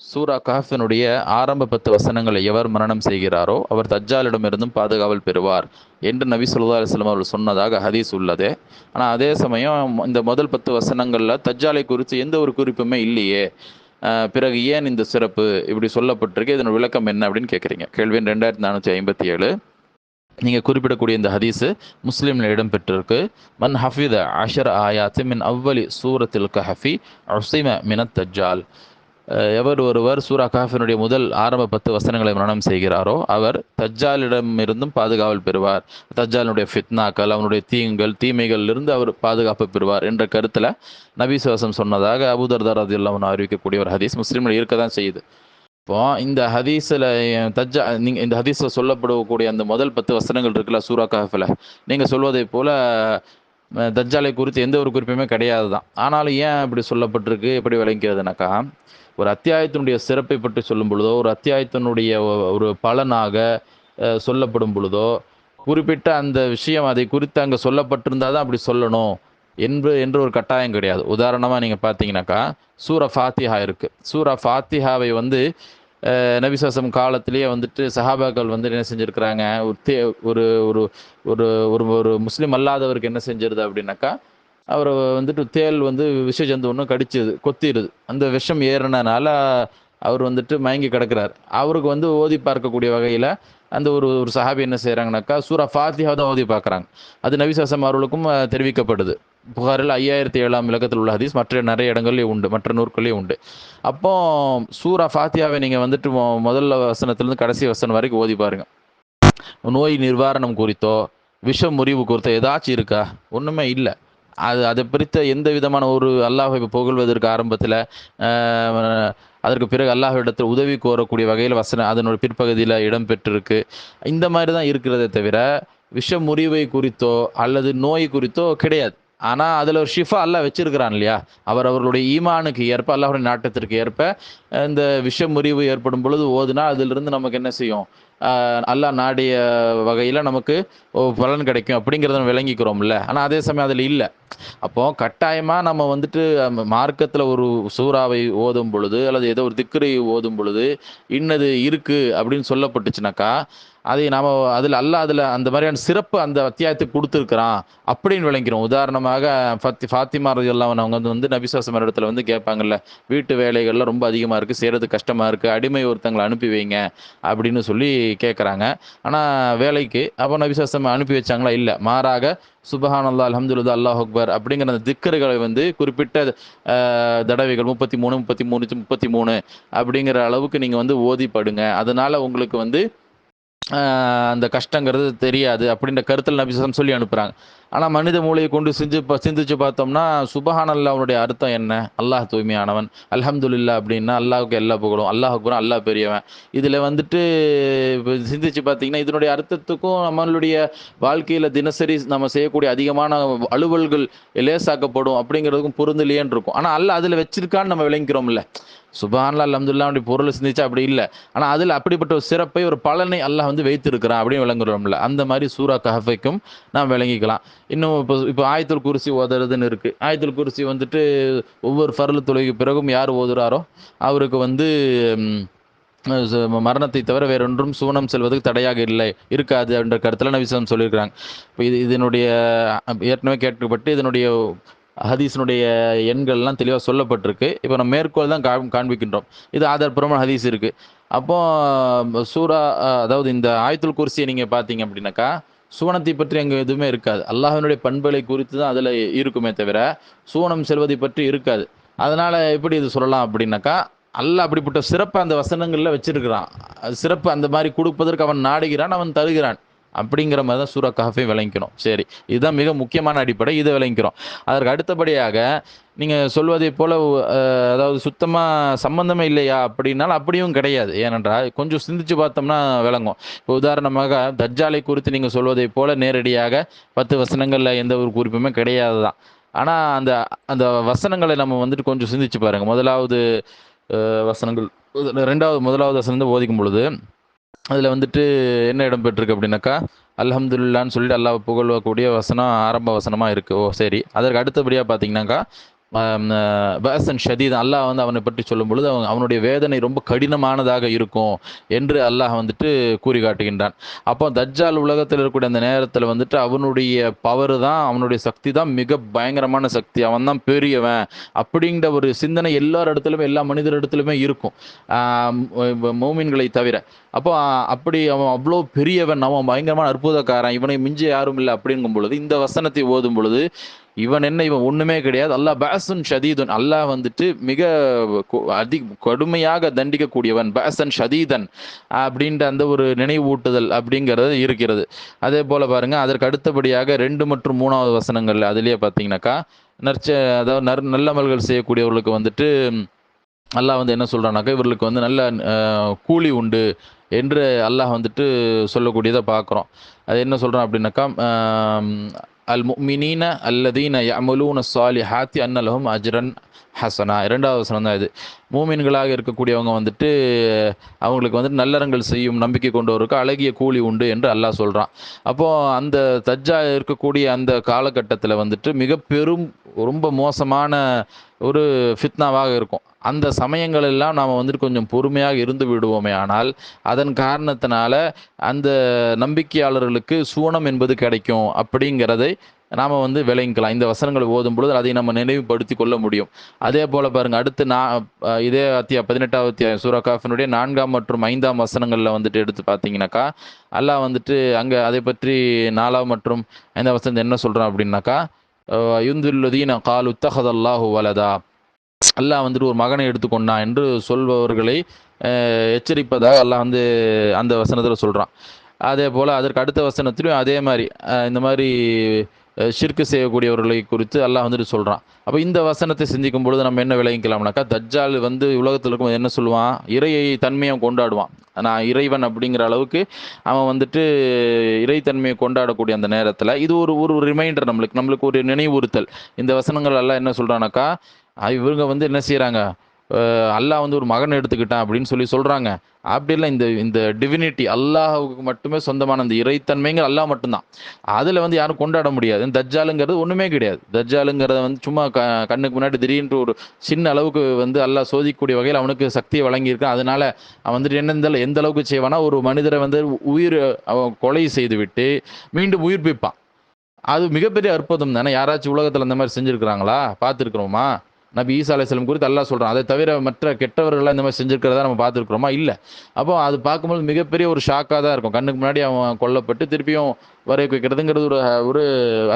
சூரா கஹஃபினுடைய ஆரம்ப பத்து வசனங்களை எவர் மரணம் செய்கிறாரோ அவர் தஜ்ஜாலிடமிருந்தும் பாதுகாவல் பெறுவார் என்று நபி சொல்லா அலுவலம் அவர்கள் சொன்னதாக ஹதீஸ் உள்ளது. ஆனால் அதே சமயம் இந்த முதல் பத்து வசனங்களில் தஜ்ஜாலை குறித்து எந்த ஒரு குறிப்புமே இல்லையே. பிறகு ஏன் இந்த சிறப்பு இப்படி சொல்லப்பட்டிருக்கு? இதன் விளக்கம் என்ன அப்படின்னு கேட்குறீங்க கேள்வி ரெண்டாயிரத்தி நானூற்றி ஐம்பத்தி ஏழு. நீங்கள் குறிப்பிடக்கூடிய இந்த ஹதீஸு முஸ்லீமில் இடம்பெற்றிருக்கு. மன் ஹஃபித அஷர் ஆயாத்து மின் அவ்வலி சூரத்தில் கஹஃபி அசிம மினத் தஜ்ஜால். எவர் ஒருவர் சூரா காஃபினுடைய முதல் ஆரம்ப பத்து வசனங்களை மரணம் செய்கிறாரோ அவர் தஜ்ஜாலிடமிருந்தும் பாதுகாவல் பெறுவார். தஜ்ஜாலினுடைய ஃபித்னாக்கள் அவனுடைய தீங்குகள் தீமைகளிலிருந்து அவர் பாதுகாப்பு பெறுவார் என்ற கருத்தில் நபி சுவாசம் சொன்னதாக அபுதர்தார் அது இல்லாமல் அறிவிக்கக்கூடிய ஒரு ஹதீஸ் முஸ்லீமில் இருக்க தான் செய்யுது. இப்போ இந்த ஹதீஸில் தஜ்ஜா நீங்கள் இந்த ஹதீஸில் சொல்லப்படக்கூடிய அந்த முதல் பத்து வசனங்கள் இருக்குல்ல சூரா காஃபில் நீங்கள் சொல்வதை போல் தஜ்ஜாலை குறித்து எந்த ஒரு குறிப்புமே கிடையாது தான் ஆனாலும் ஏன் இப்படி சொல்லப்பட்டிருக்கு எப்படி விளங்கிறதுனாக்கா ஒரு அத்தியாயத்தினுடைய சிறப்பை பற்றி சொல்லும் பொழுதோ ஒரு அத்தியாயத்தினுடைய ஒரு பலனாக சொல்லப்படும் பொழுதோ குறிப்பிட்ட அந்த விஷயம் அதை குறித்து அங்கே சொல்லப்பட்டிருந்தால் தான் அப்படி சொல்லணும் என்று என்று ஒரு கட்டாயம் கிடையாது. உதாரணமாக நீங்கள் பார்த்தீங்கன்னாக்கா சூர ஃபாத்திஹா இருக்குது சூர ஃபாத்திஹாவை வந்து நபிசாசம் காலத்திலேயே வந்துட்டு சஹாபாக்கள் வந்து என்ன செஞ்சுருக்கிறாங்க? ஒரு ஒரு ஒரு ஒரு ஒரு ஒரு முஸ்லீம் அல்லாதவருக்கு என்ன செஞ்சிருது அப்படின்னாக்கா அவரை வந்துட்டு தேல் வந்து விஷஜந்து ஒன்று கடிச்சிது கொத்திடுது அந்த விஷம் ஏறினனால அவர் வந்துட்டு மயங்கி கிடக்கிறார். அவருக்கு வந்து ஓதி பார்க்கக்கூடிய வகையில் அந்த ஒரு ஒரு சஹாபி என்ன செய்கிறாங்கனாக்கா சூரா ஃபாத்திஹா தான் ஓதி பார்க்குறாங்க. அது நபிசாசம் அவர்களுக்கும் தெரிவிக்கப்படுது. புகாரில் ஐயாயிரத்தி ஏழாம் இலக்கத்தில் உள்ள ஹதீஸ் மற்ற நிறைய இடங்கள்லேயும் உண்டு மற்ற நூற்கள்லேயும் உண்டு. அப்போ சூரா ஃபாத்தியாவை நீங்கள் வந்துட்டு மொ- முதல்ல வசனத்துலேருந்து கடைசி வசனம் வரைக்கும் ஓதி பாருங்க. நோய் நிர்வாரணம் குறித்தோ விஷ முறிவு குறித்தோ ஏதாச்சும் இருக்கா? ஒன்றுமே இல்லை. அது அதை குறித்த எந்த விதமான ஒரு அல்லாஹை புகழ்வதற்கு ஆரம்பத்தில் அதற்கு பிறகு அல்லாஹ்விடத்தில் உதவி கோரக்கூடிய வகையில் வசனம் அதனுடைய பிற்பகுதியில் இடம்பெற்றிருக்கு இந்த மாதிரி தான் இருக்கிறதே தவிர விஷ முறிவை குறித்தோ அல்லது நோய் குறித்தோ கிடையாது. ஆனால் அதில் ஒரு ஷிஃபா அல்லாஹ் வச்சிருக்கிறான் இல்லையா? அவர் அவர்களுடைய ஈமானுக்கு ஏற்ப அல்லாஹுடைய நாட்டத்திற்கு ஏற்ப இந்த விஷ முறிவு ஏற்படும் பொழுது ஓதுனா அதிலிருந்து நமக்கு என்ன செய்யும்? அல்லா நாடிய வகையில் நமக்கு பலன் கிடைக்கும் அப்படிங்கிறத நம்ம விளங்கிக்கிறோம்ல. ஆனால் அதே சமயம் அதில் இல்லை. அப்போ கட்டாயமாக நம்ம வந்துட்டு மார்க்கத்தில் ஒரு சூறாவை ஓதும் பொழுது அல்லது ஏதோ ஒரு திக்கரை ஓதும் பொழுது இன்னது இருக்குது அப்படின்னு சொல்லப்பட்டுச்சுனாக்கா அதை நாம் அதில் அல்ல அதில் அந்த மாதிரியான சிறப்பு அந்த அத்தியாயத்துக்கு கொடுத்துருக்குறான் அப்படின்னு விளங்கிறோம் உதாரணமாக ஃபத்தி ஃபாத்திமா எல்லாம் அவங்க வந்து வந்து நபிசுவாசம் இடத்துல வந்து கேட்பாங்கல்ல வீட்டு வேலைகள்லாம் ரொம்ப அதிகமாக இருக்குது செய்கிறது கஷ்டமாக இருக்குது அடிமை ஒருத்தங்களை அனுப்பி வைங்க அப்படின்னு சொல்லி கேட்குறாங்க ஆனால் வேலைக்கு அப்போ நபிசுவாசம் அனுப்பி வச்சாங்களா? இல்லை. மாறாக சுபஹான் அல்லா அல்ஹம்துலில்லாஹ் அல்லாஹ் அக்பர் அப்படிங்கிற அந்த திக்கர்களை வந்து குறிப்பிட்ட தடவைகள் முப்பத்தி மூணு முப்பத்தி மூணு முப்பத்தி மூணு அப்படிங்கிற அளவுக்கு நீங்கள் வந்து ஓதி படுங்க. அதனால உங்களுக்கு வந்து அந்த கஷ்டங்கிறது தெரியாது அப்படின்ற கருத்தில் நபிசாசம் சொல்லி அனுப்புகிறாங்க ஆனால் மனித மூளையை கொண்டு சிந்து சிந்திச்சு பார்த்தோம்னா சுபஹான் அவனுடைய அர்த்தம் என்ன? அல்லாஹ் தூய்மையானவன். அல்ஹம்துல்லா அப்படின்னா அல்லாஹுக்கு எல்லா புகழும். அல்லாஹ் அக்பரும் அல்லாஹ் பெரியவன். இதில் வந்துட்டு சிந்திச்சு பார்த்தீங்கன்னா இதனுடைய அர்த்தத்துக்கும் நம்மளுடைய வாழ்க்கையில் தினசரி நம்ம செய்யக்கூடிய அதிகமான அலுவல்கள் லேசாக்கப்படும் அப்படிங்கிறதுக்கும் பொருந்தலையேன்னு இருக்கும். ஆனால் அல்ல அதில் வச்சிருக்கான்னு நம்ம விளங்கிக்கிறோம்ல. சுபஹான்லா அல்ஹம்துலில்லாஹ் அப்படி பொருள் சிந்திச்சா அப்படி இல்லை. ஆனால் அதில் அப்படிப்பட்ட ஒரு சிறப்பை ஒரு பலனை அல்லாஹ் வந்து வைத்திருக்கிறான் அப்படின்னு விளங்குறோம்ல. அந்த மாதிரி சூரா கஹஃபைக்கும் நாம் விளங்கிக்கலாம். இன்னும் இப்போ இப்போ ஆயத்தல் குருசி ஓதுறதுன்னு இருக்குது ஆயத்தல் குருசி வந்துட்டு ஒவ்வொரு ஃபரல் தொழுகைக்கு பிறகும் யார் ஓதுறாரோ அவருக்கு வந்து மரணத்தை தவிர வேறொன்றும் சூனம் செல்வதற்கு தடையாக இல்லை இருக்காது என்ற கருத்தில் நபிசம் சொல்லியிருக்கிறாங்க. இப்போ இது இதனுடைய ஏற்கனவே கேட்கப்பட்டு இதனுடைய ஹதீஸினுடைய எண்கள்லாம் தெளிவாக சொல்லப்பட்டிருக்கு. இப்போ நம்ம மேற்கோள் தான் காண் காண்பிக்கின்றோம். இது ஆதாரபூர்வமான ஹதீஸ் இருக்குது அப்போ சூரா அதாவது இந்த ஆயத்துல் குர்சியை நீங்கள் பார்த்தீங்க அப்படின்னாக்கா சுவனத்தை பற்றி அங்கே எதுவுமே இருக்காது. அல்லாஹனுடைய பண்புகளை குறித்து தான் அதில் இருக்குமே தவிர சுவனம் செல்வதை பற்றி இருக்காது. அதனால் எப்படி இது சொல்லலாம் அப்படின்னாக்கா அல்லாஹ் அப்படிப்பட்ட சிறப்பு அந்த வசனங்களில் வச்சிருக்கிறான். அது சிறப்பு அந்த மாதிரி கொடுப்பதற்கு அவன் நாடுகிறான் அவன் தருகிறான். அப்படிங்கிற மாதிரி தான் சூரா கஹஃபை விளங்கிக்கணும். சரி இதுதான் மிக முக்கியமான அடிப்படை. இதை விளங்கிக்கிறோம். அதற்கு அடுத்தபடியாக நீங்கள் சொல்வதை போல் அதாவது சுத்தமாக சம்மந்தமே இல்லையா அப்படின்னாலும் அப்படியும் கிடையாது. ஏனென்றால் கொஞ்சம் சிந்திச்சு பார்த்தோம்னா விளங்கும். இப்போ உதாரணமாக தஜ்ஜாலை குறித்து நீங்கள் சொல்வதை போல் நேரடியாக பத்து வசனங்களில் எந்த ஒரு குறிப்புமே கிடையாது தான். ஆனால் அந்த அந்த வசனங்களை நம்ம வந்துட்டு கொஞ்சம் சிந்திச்சு பாருங்கள் முதலாவது வசனங்கள் ரெண்டாவது முதலாவது வசனம் ஓதிக்கும் பொழுது அதில் வந்துட்டு என்ன இடம் பெற்றிருக்கு அப்படின்னாக்கா அல்ஹம்துல்லான்னு சொல்லிட்டு அல்லாஹ் புகழக்கூடிய வசனம் ஆரம்ப வசனமாக இருக்குது ஓ சரி. அதற்கு அடுத்தபடியாக பார்த்தீங்கன்னாக்கா பசன் ஷதீத் அல்லாஹ் வந்து அவனை பற்றி சொல்லும் பொழுது அவன் அவனுடைய வேதனை ரொம்ப கடினமானதாக இருக்கும் என்று அல்லாஹ் வந்துட்டு கூறி காட்டுகின்றான் அப்போ தஜ்ஜால் உலகத்தில் இருக்கக்கூடிய அந்த நேரத்தில் வந்துட்டு அவனுடைய பவர் தான் அவனுடைய சக்தி தான் மிக பயங்கரமான சக்தி. அவன் தான் பெரியவன் அப்படிங்கிற ஒரு சிந்தனை எல்லார் இடத்துலையுமே எல்லா மனிதர் இடத்துலையுமே இருக்கும். மோமின்களை தவிர. அப்போ அப்படி அவன் அவ்வளோ பெரியவன் அவன் பயங்கரமான அற்புதக்காரன் இவனை மிஞ்சி யாரும் இல்லை அப்படிங்கும் பொழுது இந்த வசனத்தை ஓதும் பொழுது இவன் என்ன இவன் ஒண்ணுமே கிடையாது. அல்லாஹ் பாசன் ஷதீதன். அல்லாஹ் வந்துட்டு மிக அதி கடுமையாக தண்டிக்கக்கூடியவன். பாசன் ஷதீதன் அப்படின்ற அந்த ஒரு நினைவூட்டுதல் அப்படிங்கிறது இருக்கிறது. அதே போல பாருங்க அதற்கு அடுத்தபடியாக ரெண்டு மற்றும் மூணாவது வசனங்கள் அதுலயே பார்த்தீங்கன்னாக்கா நற்ச அதாவது நர் நல்லமல்கள் செய்யக்கூடியவர்களுக்கு வந்துட்டு அல்லாஹ் வந்து என்ன சொல்றானாக்கா இவர்களுக்கு வந்து நல்ல கூலி உண்டு என்று அல்லாஹ் வந்துட்டு சொல்லக்கூடியதை பார்க்குறோம். அது என்ன சொல்கிறான் அப்படின்னாக்கா المؤمنين الذين يعملون الصالحات أن لهم أجرا ஹசனா இரண்டாவது வசனம் தான் இது. மூமின்களாக இருக்கக்கூடியவங்க வந்துட்டு அவங்களுக்கு வந்துட்டு நல்லறங்கள் செய்யும் நம்பிக்கை கொண்டவருக்கு அழகிய கூலி உண்டு என்று அல்லாஹ் சொல்கிறான் அப்போது அந்த தஜ்ஜா இருக்கக்கூடிய அந்த காலகட்டத்தில் வந்துட்டு மிக பெரும் ரொம்ப மோசமான ஒரு ஃபித்னாவாக இருக்கும். அந்த சமயங்கள் எல்லாம் நாம் வந்துட்டு கொஞ்சம் பொறுமையாக இருந்து விடுவோமே ஆனால் அதன் காரணத்தினால அந்த நம்பிக்கையாளர்களுக்கு சூனம் என்பது கிடைக்கும் அப்படிங்கிறதை நாம் வந்து விளங்கிக்கலாம். இந்த வசனங்களை ஓதும் பொழுது அதை நம்ம நினைவுபடுத்தி கொள்ள முடியும். அதே போல் பாருங்க அடுத்து நான் இதே அத்தியா பதினெட்டாவது அத்தியாயம் சூரா காஃபினுடைய நான்காம் மற்றும் ஐந்தாம் வசனங்களில் வந்துட்டு எடுத்து பார்த்தீங்கன்னாக்கா அல்லாஹ் வந்துட்டு அங்கே அதை பற்றி நாலாம் மற்றும் ஐந்தாம் வசனத்தை என்ன சொல்கிறான் அப்படின்னாக்கா யுந்துல்லதீன கால் உத்தகதல்லாஹு வலதா. அல்லாஹ் வந்துட்டு ஒரு மகனை எடுத்துக்கொண்டான் என்று சொல்பவர்களை எச்சரிப்பதாக அல்லாஹ் வந்து அந்த வசனத்தில் சொல்கிறான் அதே போல் அதற்கு அடுத்த வசனத்திலையும் அதே மாதிரி இந்த மாதிரி ஷிர்கு செய்யக்கூடியவர்களை குறித்து அல்லாஹ் வந்துட்டு சொல்கிறான் அப்போ இந்த வசனத்தை சிந்திக்கும் பொழுது நம்ம என்ன விளைவிக்கலாம்னாக்கா தஜ்ஜால் வந்து உலகத்தில் இருக்கும் என்ன சொல்லுவான்? இறையை தன்மையை கொண்டாடுவான். நான் இறைவன் அப்படிங்கிற அளவுக்கு அவன் வந்துட்டு இறைத்தன்மையை கொண்டாடக்கூடிய அந்த நேரத்தில் இது ஒரு ஒரு ரிமைண்டர் நம்மளுக்கு நம்மளுக்கு ஒரு நினைவுறுத்தல். இந்த வசனங்கள் எல்லாம் என்ன சொல்கிறானாக்கா இவங்க வந்து என்ன செய்கிறாங்க அல்லாஹ் வந்து ஒரு மகன் எடுத்துக்கிட்டான் அப்படின்னு சொல்லி சொல்கிறாங்க அப்படி இல்லை இந்த இந்த டிவினிட்டி அல்லாஹுக்கு மட்டுமே சொந்தமான அந்த இறைத்தன்மைங்க அல்லாஹ் மட்டும்தான். அதில் வந்து யாரும் கொண்டாட முடியாது. தஜ்ஜாலுங்கிறது ஒன்றுமே கிடையாது. தஜ்ஜாலுங்கிறத வந்து சும்மா க கண்ணுக்கு முன்னாடி திடீர்னு ஒரு சின்ன அளவுக்கு வந்து அல்லாஹ் சோதிக்கக்கூடிய வகையில் அவனுக்கு சக்தியை வழங்கியிருக்கான். அதனால் அவன் வந்துட்டு என்ன எந்த அளவுக்கு செய்வானா ஒரு மனிதரை வந்து உயிர் அவன் கொலை செய்து விட்டு மீண்டும் உயிர்ப்பிப்பான். அது மிகப்பெரிய அற்புதம் தானே? யாராச்சும் உலகத்தில் அந்த மாதிரி செஞ்சுருக்கிறாங்களா? பார்த்துருக்குறோமா? நபி ஈசா அலைஹிஸ்ஸலாம் குறித்து அல்லா சொல்கிறான் அதை தவிர மற்ற கெட்டவர்கள்லாம் இந்த மாதிரி செஞ்சுருக்கிறதா நம்ம பார்த்துருக்குறோமா? இல்லை. அப்போ அது பார்க்கும்போது மிகப்பெரிய ஒரு ஷாக்காக தான் இருக்கும். கண்ணுக்கு முன்னாடி அவன் கொல்லப்பட்டு திருப்பியும் வர வைக்கிறதுங்கிறது ஒரு ஒரு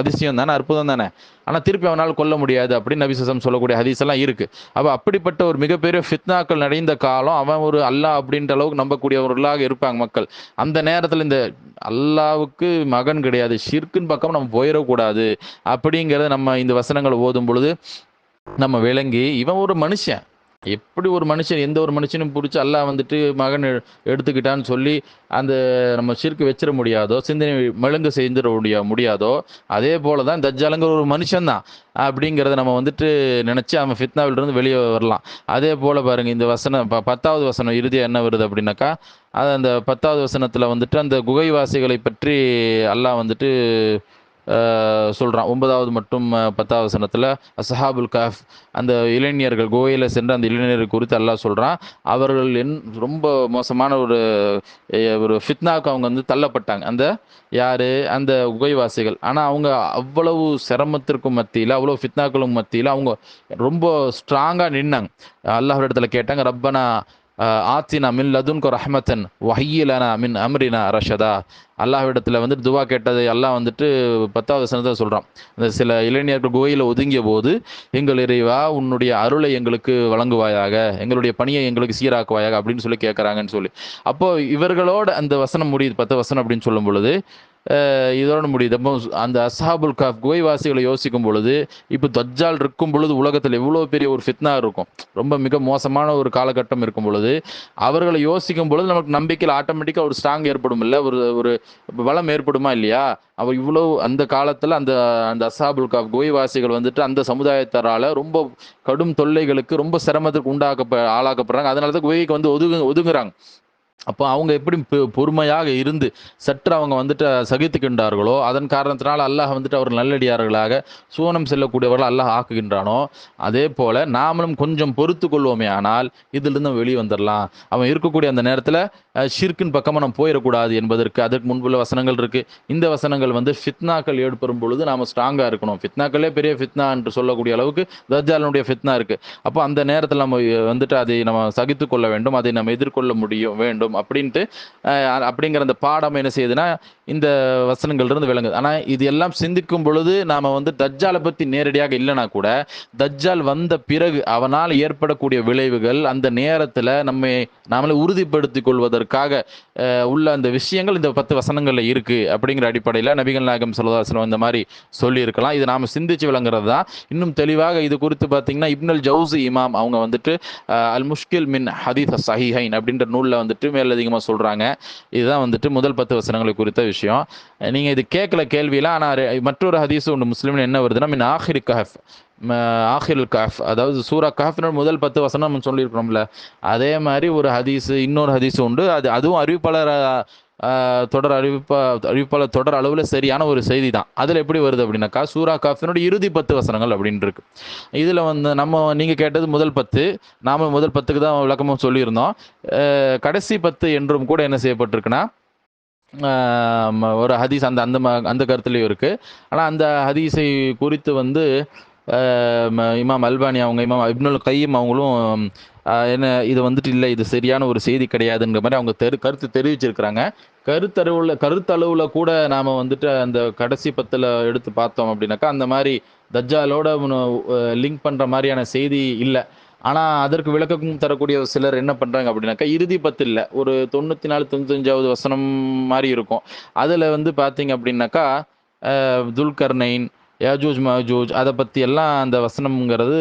அதிசயம் தானே அற்புதம் தானே? ஆனால் திருப்பி அவனால் கொல்ல முடியாது அப்படின்னு நபிசசம் சொல்லக்கூடிய ஹதீஸ் எல்லாம் இருக்குது அப்போ அப்படிப்பட்ட ஒரு மிகப்பெரிய ஃபித்னாக்கள் நடைந்த காலம் அவன் ஒரு அல்லாஹ் அப்படின்ற அளவுக்கு நம்பக்கூடியவர்களாக இருப்பாங்க மக்கள். அந்த நேரத்தில் இந்த அல்லாவுக்கு மகன் கிடையாது ஷிர்க்குன்னு பக்கம் நம்ம போயிடக்கூடாது அப்படிங்கிறத நம்ம இந்த வசனங்களை ஓதும் பொழுது நம்ம விளங்கி இவன் ஒரு மனுஷன். எப்படி ஒரு மனுஷன் எந்த ஒரு மனுஷனும் பிடிச்சி அல்லா வந்துட்டு மகன் எடுத்துக்கிட்டான்னு சொல்லி அந்த நம்ம சிறுக்கு வச்சிட முடியாதோ சிந்தனை மெழுங்கு செஞ்சிட முடியா முடியாதோ அதே போல தான் தஜ்ஜாலுங்கிற ஒரு மனுஷன் தான் அப்படிங்கிறத நம்ம வந்துட்டு நினச்சி அவன் ஃபித்னாவிலிருந்து வெளியே வரலாம். அதே போல் பாருங்கள் இந்த வசனம் ப பத்தாவது வசனம் இறுதியாக என்ன வருது அப்படின்னாக்கா அது அந்த பத்தாவது வசனத்தில் வந்துட்டு அந்த குகைவாசிகளை பற்றி அல்லாஹ் வந்துட்டு சொல்கிறான் ஒன்பதாவது மற்றும் பத்தாவது சனத்தில் அசஹாபுல் காஃப் அந்த இளைஞர்கள் கோவையில் சென்ற அந்த இளைஞர்கள் குறித்து அல்லாஹ் சொல்கிறான் அவர்கள் என் ரொம்ப மோசமான ஒரு ஒரு ஃபித்னாக்கு அவங்க வந்து தள்ளப்பட்டாங்க. அந்த யார்? அந்த குகைவாசிகள் ஆனால் அவங்க அவ்வளவு சிரமத்திற்கும் மத்தியில் அவ்வளோ ஃபித்னாக்களும் மத்தியில் அவங்க ரொம்ப ஸ்ட்ராங்காக நின்னாங்க. அல்லாஹ் இடத்துல கேட்டாங்க ரப்பனா ஆத்தினா மின் லதுன்கோ ரஹ்மத்தன் வஹையிலனா மின் அம்ரினா ரஷதா. அல்லாஹ்விடத்தில் வந்துட்டு துவா கேட்டது அல்லாஹ் வந்துட்டு பத்தாவது சனத்தை சொல்கிறான் அந்த சில இளைஞர்கள் குகையில் ஒதுங்கிய போது எங்கள் இறைவா உன்னுடைய அருளை எங்களுக்கு வழங்குவாயாக எங்களுடைய பணியை எங்களுக்கு சீராக்குவாயாக அப்படின்னு சொல்லி கேட்குறாங்கன்னு சொல்லி. அப்போது இவர்களோட அந்த வசனம் முடியுது பத்து வசனம் அப்படின்னு சொல்லும் பொழுது இதோட முடியுது. அப்போ அந்த அசாபுல் காஃப் குகைவாசிகளை யோசிக்கும் பொழுது இப்போ தஜ்ஜால் இருக்கும் பொழுது உலகத்தில் எவ்வளோ பெரிய ஒரு ஃபித்னா இருக்கும். ரொம்ப மிக மோசமான ஒரு காலகட்டம் இருக்கும் பொழுது அவர்களை யோசிக்கும் பொழுது நமக்கு நம்பிக்கையில் ஆட்டோமேட்டிக்காக ஒரு ஸ்ட்ராங் ஏற்படும் இல்லை? ஒரு ஒரு பலம் ஏற்படுமா இல்லையா? அவர் இவ்வளோ அந்த காலத்தில் அந்த அந்த அசாபுல் காஃப் குகைவாசிகள் வந்துட்டு அந்த சமுதாயத்தரால் ரொம்ப கடும் தொல்லைகளுக்கு ரொம்ப சிரமத்துக்கு உண்டாக்க ஆளாக்கப்படுறாங்க. அதனால தான் குகைக்கு வந்து ஒதுங்கு ஒதுங்குறாங்க. அப்போ அவங்க எப்படி பொ- பொறுமையாக இருந்து சற்று அவங்க வந்துட்டு சகித்துக்கின்றார்களோ அதன் காரணத்தினால் அல்லாஹ் வந்துட்டு அவர் நல்லடியார்களாக சூனம் செல்லக்கூடியவர்கள் அல்லாஹ் ஆக்குகின்றானோ அதே போல நாமளும் கொஞ்சம் பொறுத்து கொள்வோமே ஆனால் இதிலிருந்து வெளியே வந்துடலாம் அவன் இருக்கக்கூடிய அந்த நேரத்தில் ஷிர்கின் பக்கமாக நம்ம போயிடக்கூடாது என்பதற்கு அதற்கு முன்புள்ள வசனங்கள் இருக்கு. இந்த வசனங்கள் வந்து ஃபித்னாக்கள் ஏற்படும் பொழுது நாம் ஸ்ட்ராங்காக இருக்கணும். ஃபித்னாக்களே பெரிய ஃபித்னா என்று சொல்லக்கூடிய அளவுக்கு தஜாலனுடைய ஃபித்னா இருக்கு. அப்போ அந்த நேரத்தில் நம்ம வந்துட்டு அதை நம்ம சகித்து கொள்ள வேண்டும். அதை நம்ம எதிர்கொள்ள முடியும் வேண்டும். அப்படின்ட்டு அப்படிங்கிற அந்த பாடம் என்ன செய்யுதுன்னா இந்த வசனங்கள்ல இருந்து விளங்குது. ஆனால் இது எல்லாம் சிந்திக்கும் பொழுது நாம் வந்து தஜ்ஜாலை பற்றி நேரடியாக இல்லைனா கூட தஜ்ஜால் வந்த பிறகு அவனால் ஏற்படக்கூடிய விளைவுகள் அந்த நேரத்தில் நம்மை நாமளே உறுதிப்படுத்திக் கொள்வதற்காக உள்ள அந்த விஷயங்கள் இந்த பத்து வசனங்களில் இருக்குது அப்படிங்கிற அடிப்படையில் நபிகள் நாயகம் சொல்லதாசனம் இந்த மாதிரி சொல்லியிருக்கலாம். இது நாம் சிந்திச்சு விளங்குறது தான். இன்னும் தெளிவாக இது குறித்து பார்த்தீங்கன்னா இப்னல் ஜவுசி இமாம் அவங்க வந்துட்டு அல் முஷ்கில் மின் ஹதீஸ் சஹிஹைன் அப்படின்ற நூலில் வந்துட்டு மேலதிகமாக சொல்றாங்க. இதுதான் வந்துட்டு முதல் பத்து வசனங்களை குறித்த விஷயம். நீங்கள் இது கேட்கல கேள்வியில் ஆனால் மற்றொரு ஹதீஸ் ஒன்று முஸ்லீம்னு என்ன வருதுன்னா மின் ஆஹிரி கஹஃப். ஆஹிருல் கஃப் அதாவது சூரா கஃப்னு முதல் பத்து வசனம் நம்ம சொல்லியிருக்கிறோம்ல. அதே மாதிரி ஒரு ஹதீஸ் இன்னொரு ஹதீஸ் உண்டு. அது அதுவும் அறிவிப்பாளர் தொடர் அறிவிப்பா அறிவிப்பாளர் தொடர் அளவில் சரியான ஒரு செய்தி தான் அதில் எப்படி வருது அப்படின்னாக்கா சூரா காஃபினோட இறுதி பத்து வசனங்கள் அப்படின்னு இருக்கு. இதில் வந்து நம்ம நீங்கள் கேட்டது முதல் பத்து நாம முதல் பத்துக்கு தான் விளக்கமாக சொல்லியிருந்தோம். கடைசி பத்து என்றும் கூட என்ன செய்யப்பட்டிருக்குன்னா ஒரு ஹதீஸ் அந்த அந்த ம- அந்த கருத்துலேயும் இருக்குது ஆனால் அந்த ஹதீஸை குறித்து வந்து இமாம் அல்பானி அவங்க இமாம் இப்னுல் கையம் அவங்களும் என்ன இது வந்துட்டு இல்லை இது சரியான ஒரு செய்தி கிடையாதுங்கிற மாதிரி அவங்க தெரு கருத்து தெரிவிச்சிருக்கிறாங்க. கருத்தளவுல கருத்தளவில் கூட நாம் வந்துட்டு அந்த கடைசி பத்தில் எடுத்து பார்த்தோம் அப்படின்னாக்கா அந்த மாதிரி தஜ்ஜாலோட லிங்க் பண்ணுற மாதிரியான செய்தி இல்லை. ஆனால் அதற்கு விளக்கம் தரக்கூடிய சிலர் என்ன பண்ணுறாங்க அப்படின்னாக்கா இறுதி பத்து இல்லை ஒரு தொண்ணூற்றி நாலு தொண்ணூத்தஞ்சாவது வசனம் மாதிரி இருக்கும். அதில் வந்து பார்த்தீங்க அப்படின்னாக்கா துல்கர்னைன் ஏஜூஜ் மஜூஜ் அதை பற்றி எல்லாம் அந்த வசனம்ங்கிறது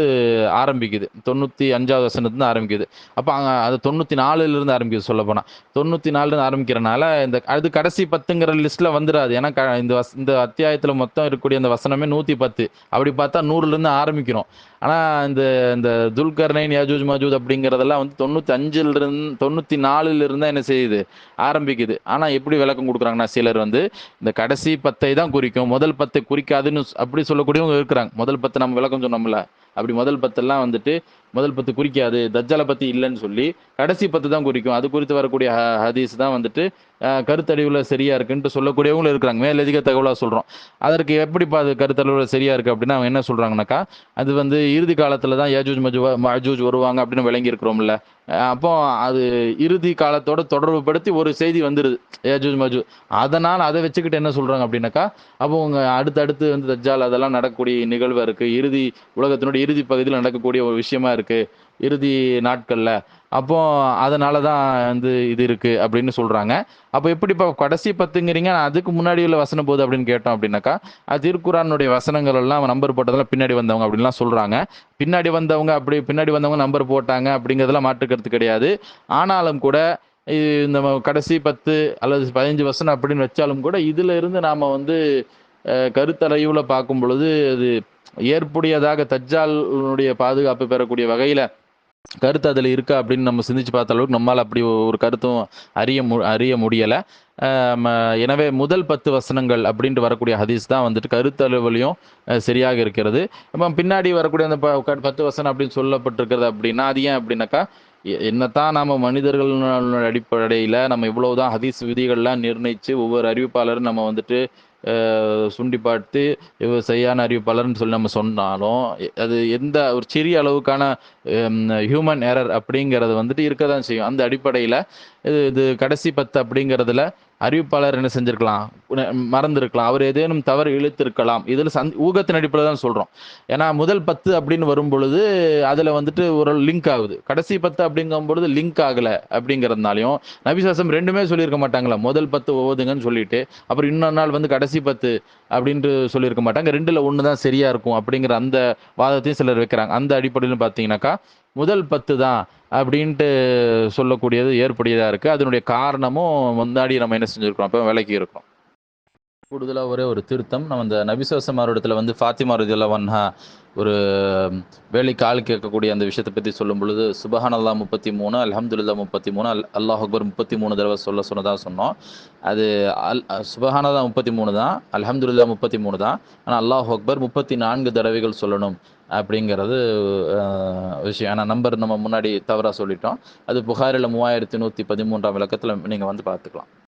ஆரம்பிக்குது. தொண்ணூற்றி அஞ்சாவது வசனத்துலேருந்து ஆரம்பிக்குது. அப்போ அங்கே அது தொண்ணூற்றி நாலுலேருந்து ஆரம்பிக்குது சொல்ல போனால் தொண்ணூற்றி நாலுலேருந்து ஆரம்பிக்கிறனால இந்த அது கடைசி பத்துங்கிற லிஸ்ட்டில் வந்துடாது ஏன்னா க இந்த வஸ் இந்த அத்தியாயத்தில் மொத்தம் இருக்கக்கூடிய அந்த வசனமே நூற்றி பத்து அப்படி பார்த்தா நூறுலேருந்து ஆரம்பிக்கிறோம். ஆனால் இந்த இந்த துல்கர்னைன் ஏஜூஜ் மஜூத் அப்படிங்கிறதெல்லாம் வந்து தொண்ணூற்றி அஞ்சிலிருந்து தொண்ணூற்றி நாலுலேருந்து என்ன செய்யுது? ஆரம்பிக்குது. ஆனால் எப்படி விளக்கம் கொடுக்குறாங்கன்னா சிலர் வந்து இந்த கடைசி பத்தை தான் குறிக்கும். முதல் பத்தை குறிக்காதுன்னு அப்படி சொல்லக்கூடியவங்க இருக்கிறாங்க. முதல் பத்து நம்ம விளக்கம் சொன்னோம்ல. அப்படி முதல் பத்தெல்லாம் வந்துட்டு முதல் பத்து குறிக்காது தஜ்ஜலை பத்தி இல்லைன்னு சொல்லி கடைசி பத்து தான் குறிக்கும். அது குறித்து வரக்கூடிய ஹதீஸ் தான் வந்துட்டு கருத்தடிவில் சரியா இருக்குன்ட்டு சொல்லக்கூடியவங்களும் இருக்கிறாங்க. மேலதிக தகவலாக சொல்றோம். அதற்கு எப்படிப்பா அது கருத்தளவில் சரியா இருக்கு அப்படின்னு அவங்க என்ன சொல்கிறாங்கனாக்கா அது வந்து இறுதி காலத்துல தான் ஏஜூஜ் மஜூ மஜூஜ் வருவாங்க அப்படின்னு விளங்கி இருக்கிறோம்ல அப்போ அது இறுதி காலத்தோட தொடர்பு படுத்தி ஒரு செய்தி வந்துருது ஏஜூஜ் மஜூ அதனால் அதை வச்சுக்கிட்டு என்ன சொல்கிறாங்க அப்படின்னாக்கா அப்போ அவங்க அடுத்தடுத்து வந்து தஜ்ஜால் அதெல்லாம் நடக்கக்கூடிய நிகழ்வாக இருக்குது இறுதி உலகத்தினுடைய இறுதி பகுதியில் நடக்கக்கூடிய ஒரு விஷயமா இருக்குது இருக்கு இறுதி நாட்கள்ல. அப்போ அதனால தான் வந்து இது இருக்கு அப்படின்னு சொல்றாங்க. அப்போ எப்படி இப்போ கடைசி பத்துங்கிறீங்க அதுக்கு முன்னாடி உள்ள வசனம் போகுது அப்படின்னு கேட்டோம் அப்படின்னாக்கா அது திருக்குறானுடைய வசனங்கள் எல்லாம் நம்பர் போட்டதெல்லாம் பின்னாடி வந்தவங்க அப்படின்லாம் சொல்றாங்க. பின்னாடி வந்தவங்க அப்படி பின்னாடி வந்தவங்க நம்பர் போட்டாங்க அப்படிங்கிறதெல்லாம் மாற்றுக்கிறது கிடையாது. ஆனாலும் கூட இது இந்த கடைசி பத்து அல்லது பதினஞ்சு வசனம் அப்படின்னு வச்சாலும் கூட இதுல இருந்து நாம வந்து அஹ், பார்க்கும் பொழுது அது ஏற்புடையதாக தஜ்ஜாலுடைய பாதுகாப்பு பெறக்கூடிய வகையில் கருத்து அதில் இருக்கா அப்படின்னு நம்ம சிந்திச்சு பார்த்த அளவுக்கு நம்மால் அப்படி ஒரு கருத்தும் அறிய மு அறிய முடியலை. எனவே முதல் பத்து வசனங்கள் அப்படின்ட்டு வரக்கூடிய ஹதீஸ் தான் வந்துட்டு கருத்தளவுலையும் சரியாக இருக்கிறது. இப்போ பின்னாடி வரக்கூடிய அந்த ப- க- பத்து வசனம் அப்படின்னு சொல்லப்பட்டிருக்கிறது அப்படின்னா அது ஏன் அப்படின்னாக்கா எ- என்னத்தான் நாம் மனிதர்கள் அடிப்படையில் நம்ம இவ்வளவுதான் ஹதீஸ் விதிகள்லாம் நிர்ணயிச்சு ஒவ்வொரு அறிவிப்பாளரும் நம்ம வந்துட்டு சுண்டி பார்த்து இவர் சரியான அறிவிப்பாளர்னு சொல்லி நம்ம சொன்னாலும் அது எந்த ஒரு சிறிய அளவுக்கான ஹியூமன் எரர் அப்படிங்கிறது வந்துட்டு இருக்க தான் செய்யும். அந்த அடிப்படையில் இது இது கடைசி பத்து அப்படிங்கிறதுல அறிவிப்பாளர் என்ன செஞ்சிருக்கலாம்? உன- அவர் ஏதேனும் தவறு இழுத்திருக்கலாம். இதில் சந் ஊகத்தின் அடிப்படையில் தான் சொல்கிறோம் ஏன்னா முதல் பத்து அப்படின்னு வரும் பொழுது அதில் வந்துட்டு ஒரு லிங்க் ஆகுது. கடைசி பத்து அப்படிங்கும் பொழுது லிங்க் ஆகலை அப்படிங்கிறதுனாலையும் நபிசாசம் ரெண்டுமே சொல்லியிருக்க மாட்டாங்களா முதல் பத்து ஓதுங்கன்னு சொல்லிட்டு அப்புறம் இன்னொரு நாள் வந்து கடைசி பத்து அப்படின்ட்டு சொல்லியிருக்க மாட்டாங்க. ரெண்டில் ஒன்று தான் சரியாக இருக்கும் அப்படிங்கிற அந்த வாதத்தையும் சிலர் வைக்கிறாங்க. அந்த அடிப்படையில் பார்த்தீங்கன்னாக்கா முதல் பத்து தான் அப்படின்ட்டு சொல்லக்கூடியது ஏற்புடையதாக இருக்குது அதனுடைய காரணமும் முன்னாடி நம்ம என்ன செஞ்சுருக்கோம் அப்போ விலக்கி இருக்கோம் கூடுதலாக ஒரே ஒரு திருத்தம். நம்ம இந்த நபிசுவசமாரோடத்தில் வந்து ஃபாத்திமா ரதியல்லா வன்ஹா ஒரு வேலைக்கு ஆள் கேட்கக்கூடிய அந்த விஷயத்தை பற்றி சொல்லும் பொழுது சுபஹானல்லா முப்பத்தி மூணு அலமதுல்லா முப்பத்தி மூணு அல் அல்லாஹ் அக்பர் முப்பத்தி மூணு தடவை சொல்ல சொன்னதாக சொன்னோம். அது அல் சுபஹானதா முப்பத்தி மூணு தான் அலமதுல்லா முப்பத்தி மூணு தான். ஆனால் அல்லாஹ் அக்பர் முப்பத்தி நான்கு தடவைகள் சொல்லணும் அப்படிங்கிறது விஷயம். ஆனால் நம்பர் நம்ம முன்னாடி தவறாக சொல்லிட்டோம். அது புகாரில் மூவாயிரத்தி நூற்றி பதிமூன்றாம் விளக்கத்தில் நீங்கள் வந்து பார்த்துக்கலாம்.